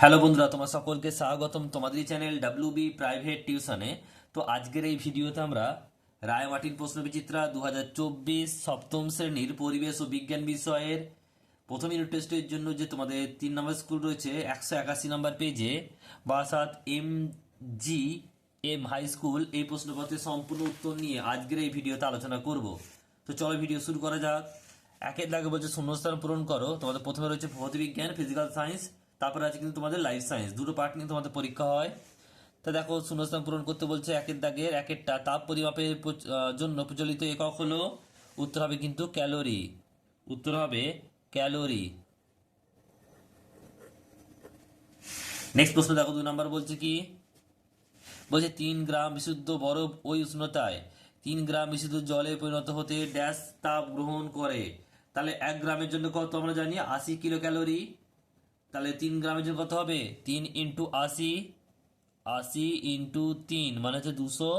Hello বন্ধুরা, তোমার সকলকে স্বাগতম তোমাদের চ্যানেল ডাব্লিউ বি প্রাইভেট টিউশনে তো আজকের এই ভিডিওতে আমরা রায়মাটির প্রশ্নবিচিত্রা দু হাজার চব্বিশ সপ্তম শ্রেণির পরিবেশ ও বিজ্ঞান বিষয়ের প্রথম ইউনিট টেস্টের জন্য যে তোমাদের তিন নম্বর স্কুল রয়েছে, একশো একাশি নম্বর পেজে বাসাত M G M high school এই প্রশ্নপত্রের সম্পূর্ণ উত্তর নিয়ে আজকের এই ভিডিওতে আলোচনা করব। তো চলো ভিডিও শুরু করা যাক। একের দাগে বলছে শূন্যস্থান পূরণ করো। তোমাদের প্রথমে রয়েছে ভৌতবিজ্ঞান ফিজিক্যাল সায়েন্স তারপরে আছে কিন্তু তোমাদের লাইফ সায়েন্স দুটো পার্ট নিয়ে তোমাদের পরীক্ষা হয়। তা দেখো শূন্যস্থান পূরণ করতে বলছে একের দাগের, একেরটা তাপ পরিমাপের জন্য প্রচলিত একক হলো, উত্তর হবে কিন্তু ক্যালোরি উত্তর হবে ক্যালোরি নেক্সট প্রশ্ন দেখো দু নাম্বার বলছে কি? বলছে, তিন গ্রাম বিশুদ্ধ বরফ ওই উষ্ণতায়, তিন গ্রাম বিশুদ্ধ জলে পরিণত হতে ড্যাশ তাপ গ্রহণ করে। তাহলে এক গ্রামের জন্য কত আমরা জানি? আশি কিলো ক্যালোরি তাহলে তিন গ্রামের জন্য কত হবে? তিন ইন্টু আশি আশি ইন্টু তিন মানে হচ্ছে দুশো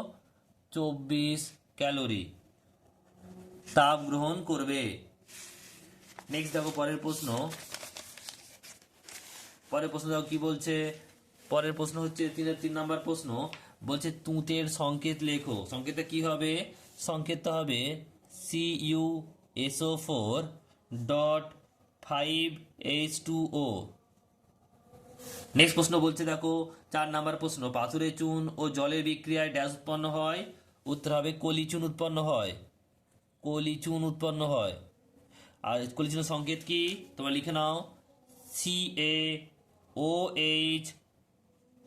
চব্বিশ ক্যালোরি। তাপ গ্রহণ করবে। নেক্সট দেখো পরের প্রশ্ন। পরের প্রশ্ন দেখো কি বলছে? পরের প্রশ্ন হচ্ছে তিনের তিন নাম্বার প্রশ্ন। বলছে তুঁতের সংকেত লেখো। সংকেতটা কি হবে? সংকেতটা হবে C U S O four dot five H two O next প্রশ্ন বলছে, দেখো, চার নাম্বার প্রশ্ন, পাথুরে চুন ও জলের বিক্রিয়ায় ড্যাশ উৎপন্ন হয়, উত্তর হবে কলি চুন উৎপন্ন হয়, কলি চুন উৎপন্ন হয়। আর কলি চুনের সংকেত কি? তোমরা লিখে নাও C A O H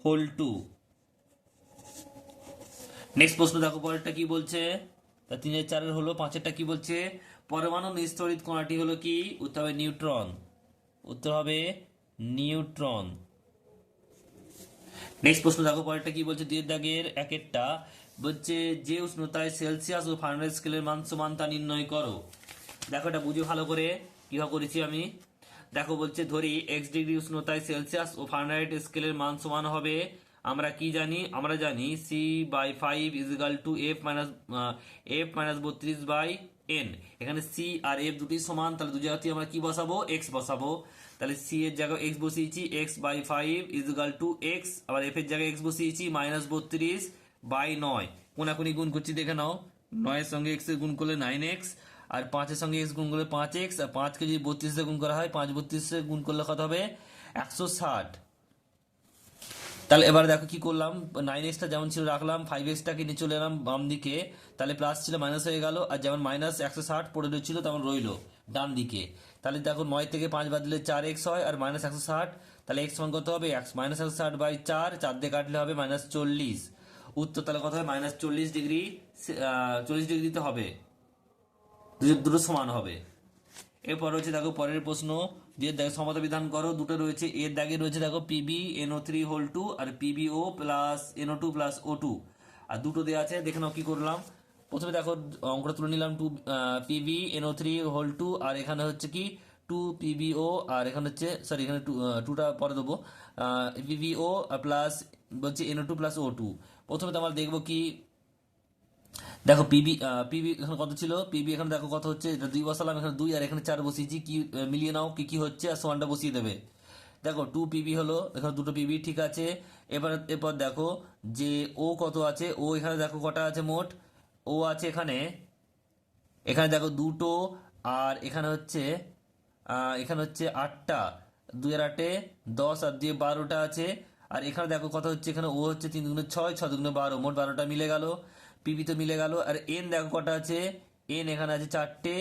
whole two next প্রশ্ন, দেখো, পরেরটা কি বলছে? তা তিনের চারের হলো, পাঁচেরটা কি বলছে? পরমাণু নিস্তরিত কণাটি হলো কি? উত্তর হবে নিউট্রন। উত্তর হবে নিউট্রন। নেক্সট প্রশ্ন দেখো, পরেরটা কি বলছে? দুই দাগের একেরটা বলছে, যে উষ্ণতায় সেলসিয়াস ও ফারেনহাইট স্কেলের মান সমান তা নির্ণয় করো। দেখো এটা বুঝে ভালো করে কীভাবে করেছি আমি। দেখো বলছে, ধরি এক্স ডিগ্রি উষ্ণতায় সেলসিয়াস ও ফারেনহাইট স্কেলের মান সমান হবে। আমরা কি জানি? আমরা জানি C by five equal to F minus F minus বত্রিশ বাই এন এখানে সি আর এফ দুটি সমান, তাহলে দু জায়গাতে আমরা কি বসাবো? এক্স বসাবো। তাহলে সি এর জায়গায় এক্স বসিয়েছি X by five equal to X আবার এফ এর জায়গায় এক্স বসিয়েছি মাইনাস বত্রিশ বাই নয়। কোনাকুনি গুণ করছি, দেখে নাও। নয়ের সঙ্গে এক্সের গুণ করলে নাইন এক্স আর পাঁচের সঙ্গে এক্স গুণ করলে পাঁচ এক্স আর পাঁচকে যদি বত্রিশে গুণ করা হয়, পাঁচ বত্রিশে গুণ করলে কত হবে? একশো ষাট। তাহলে এবার দেখো কি করলাম? নাইন এক্সটা যেমন ছিল রাখলাম ফাইভ এক্সটাকে নিয়ে চলে এলাম বাম দিকে। তাহলে প্লাস ছিল মাইনাস হয়ে গেল, আর যেমন মাইনাস একশো ষাট পড়ে রয়েছিল তেমন রইল ডান দিকে। তাহলে দেখো নয় থেকে পাঁচ বাদ দিলে চার এক্স হয় আর মাইনাস একশো ষাট, তাহলে এক্স মান কত হবে? এক্স মাইনাস একশো ষাট বাই চার চার দিয়ে কাটলে হবে মাইনাস চল্লিশ। উত্তর তাহলে কত হবে? মাইনাস চল্লিশ ডিগ্রি চল্লিশ ডিগ্রিতে হবে। দুটো- দুটো সমান হবে। এরপর রয়েছে দেখো পরের প্রশ্ন, যে দেখো সমতা বিধান করো, দুটো রয়েছে এর দাগে রয়েছে দেখো P B N O three whole two আর P B O plus N O two plus O two আর দুটো দেওয়া আছে, দেখে নাও কি করলাম। প্রথমে দেখো অঙ্কটা তুলে নিলাম two P B N O three whole two আর এখানে হচ্ছে কি টু পিবিও আর এখানে হচ্ছে সরি এখানে টু টুটা পরে দেবো। পিবিও প্লাস বলছে N O two plus O two প্রথমে তো আমরা দেখব কি দেখো পিবি পিবি এখানে কত ছিল? পিবি এখানে দেখো কত হচ্ছে? এটা দুই বসালাম, এখানে দুই, আর এখানে চার বসিয়েছি। কি মিলিয়ে নাও কি কি হচ্ছে, আর সমানটা বসিয়ে দেবে। দেখো টু পিবি হলো, এখানে দুটো পিবি ঠিক আছে। এবার, এরপর দেখো যে ও কত আছে? ও এখানে দেখো কটা আছে মোট? ও আছে এখানে এখানে দেখো দুটো, আর এখানে হচ্ছে এখানে হচ্ছে আটটা। দুই আর আটে দশ, আর দিয়ে বারোটা আছে। আর এখানে দেখো কত হচ্ছে? এখানে ও হচ্ছে তিন দুগুণে ছয় ছ দুগুণে বারো। মোট বারোটা মিলে গেল। পিবি তো মিলে গেল। আর এন দেখো কটা আছে? এন এখানে আছে চারটে।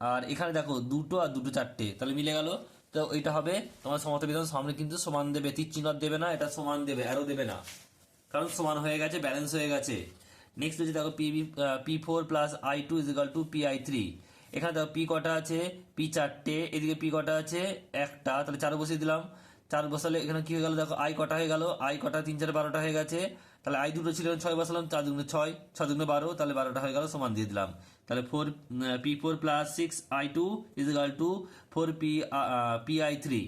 আর এখানে দেখো দুটো আর দুটো চারটে। তাহলে মিলে গেল। তো এটা হবে তোমার সমতা বিধান সামনে কিন্তু সমান দেবে। তীর দেবে না, এটা সমান দেবে আরও দেবে না। কারণ সমান হয়ে গেছে ব্যালেন্স হয়ে গেছে। নেক্সট হচ্ছে দেখো P B P four plus I two is two P I three এখানে দেখো পি কটা আছে? পি চারটে। এদিকে পি কটা আছে? একটা। তাহলে চার বসিয়ে দিলাম। চার বসালে এখানে কি হয়ে গেল? দেখো আই কটা হয়ে গেল। আই কটা তিন চার বারোটা হয়ে গেছে। তাহলে আই দুটো ছিল ছয় বসালাম, চার দুগুণে ছয় ছয় দুগুণে বারো, তাহলে বারোটা হয়ে গেল, সমান দিয়ে দিলাম। তাহলে four P four plus six I two is equal to four P P I three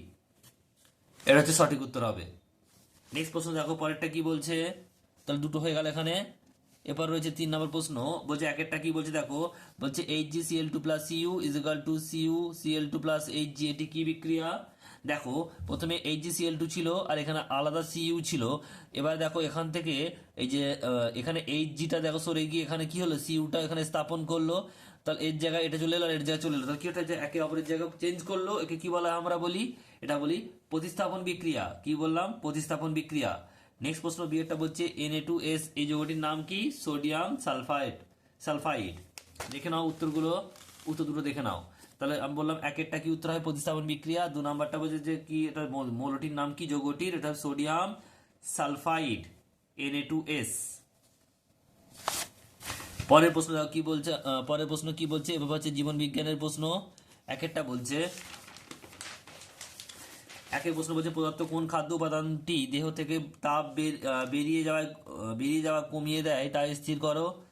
এটা হচ্ছে সঠিক উত্তর হবে। নেক্সট প্রশ্ন দেখো, পরেরটা কি বলছে? তাহলে দুটো হয়ে গেল এখানে। এরপর রয়েছে তিন নম্বর প্রশ্ন, বলছে এক একটা কি বলছে? দেখো, বলছে H G C L two plus C U is equal to C U C L two plus H G এটি কি বিক্রিয়া? দেখো, প্রথমে এইচ জি সিএল টু ছিল আর এখানে আলাদা সিইউ ছিল। এবার দেখো, এখান থেকে এই যে এখানে এইচ জিটা দেখো, সরে গিয়ে এখানে কি হলো? সিইউটা এখানে স্থাপন করল। তাহলে এর জায়গায় এটা চলে এলো আর এর জায়গায় চলে এলো। তাহলে কি হচ্ছে যে একে অপরের জায়গায় চেঞ্জ করল। একে কি বলা আমরা বলি? এটা বলি প্রতিস্থাপন বিক্রিয়া। কি বললাম? প্রতিস্থাপন বিক্রিয়া। নেক্সট প্রশ্ন বিয়েরটা বলছে এনএ টু এস এই যৌগটির নাম কি? সোডিয়াম সালফাইড সালফাইড দেখে নাও উত্তরগুলো, উত্তর দুটো দেখে নাও। তাহলে আমি বললাম একেরটা কি উত্তর হয়? প্রতিস্থাপন বিক্রিয়া। দু নাম্বারটা বলছে যে কি, এটা মৌল- মৌলটির নাম কি যৌগটির এটা sodium sulphide N A two S পরের প্রশ্ন কি বলছে পরের প্রশ্ন কি বলছে? এভাবে হচ্ছে জীবন বিজ্ঞানের প্রশ্ন। এক একটা বলছে একের প্রশ্ন বলছে পদার্থ কোন খাদ্য উপাদানটি দেহ থেকে তাপ বের- বেরিয়ে যাওয়ায় বেরিয়ে যাওয়া কমিয়ে দেয় তা স্থির করো।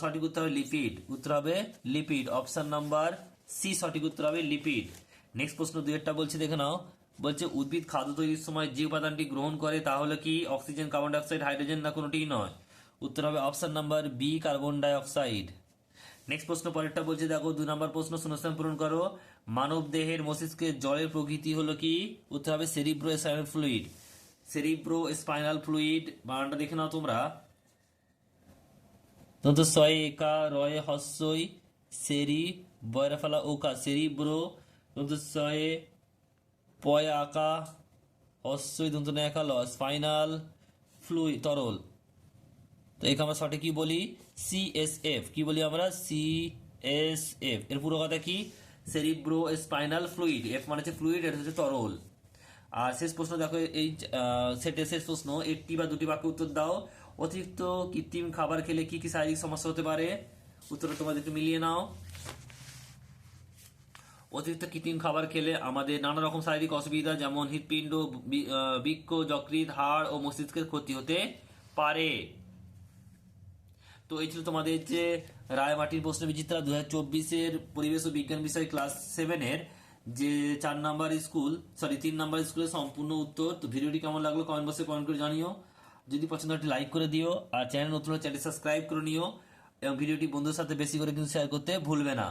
সঠিক উত্তর হবে লিপিড। উত্তর হবে লিপিড। অপশন নাম্বার সি সঠিক উত্তর হবে লিপিড। নেক্সট প্রশ্ন দুইটা বলছে, দেখে নাও। বলছে, উদ্ভিদ খাদ্য তৈরির সময় যে উপাদানটি গ্রহণ করে তাহলে কি, অক্সিজেন, কার্বন ডাইঅক্সাইড, হাইড্রোজেন না কোনোটিই নয়? উত্তর হবে option number B, carbon dioxide. Next প্রশ্ন পরেরটা বলছে, দেখো, দু নম্বর প্রশ্ন শূন্যস্থান পূরণ করো। মানব দেহের মস্তিষ্কের জলের প্রকৃতি হলো কি? উত্তর হবে cerebro spinal fluid cerebro spinal fluid বানানটা দেখে নাও তোমরা। দন্ত ছয় একা, রয়ে হস্যই, সেরি বয়রা ফেলা ওকা সেরিব্রো দন্ত ছয়ে পয় আকা, হস্যই দন্ত একা ল স্পাইনাল ফ্লুই তরল। তো এখানে আমরা সঠিক কি বলি? সিএসএফ কি বলি আমরা? সিএসএফ এর পুরো কথা কি? সেরিব্রো স্পাইনাল ফ্লুইড এফ মানে হচ্ছে ফ্লুইড এটা হচ্ছে তরল। আর শেষ প্রশ্ন দেখো, এই সেটের শেষ প্রশ্ন, একটি বা দুটি বাক্য উত্তর দাও। অতিরিক্ত কৃত্রিম খাবার খেলে কি কি শারীরিক সমস্যা হতে পারে? উত্তরটা তোমাদের একটু মিলিয়ে নাও। অতিরিক্ত কৃত্রিম খাবার খেলে আমাদের নানা রকম শারীরিক অসুবিধা, যেমন হৃৎপিণ্ড বৃক্ষ যকৃত হাড় ও মস্তিষ্কের ক্ষতি হতে পারে। তো এই ছিল তোমাদের যে রায় মাটির প্রশ্ন বিচিত্রা দু হাজার চব্বিশের পরিবেশ ও বিজ্ঞান বিষয় ক্লাস সেভেনের যে চার নাম্বার স্কুল সরি তিন নাম্বার স্কুলের সম্পূর্ণ উত্তর। তো ভিডিওটি কেমন লাগল কমেন্ট বক্সে কমেন্ট করে জানিও। যদি পছন্দ হয় লাইক করে দিও আর চ্যানেল নতুন চ্যানেল সাবস্ক্রাইব করে নিও। এবং ভিডিওটি বন্ধুর সাথে বেশি করে কিন্তু শেয়ার করতে ভুলবে না।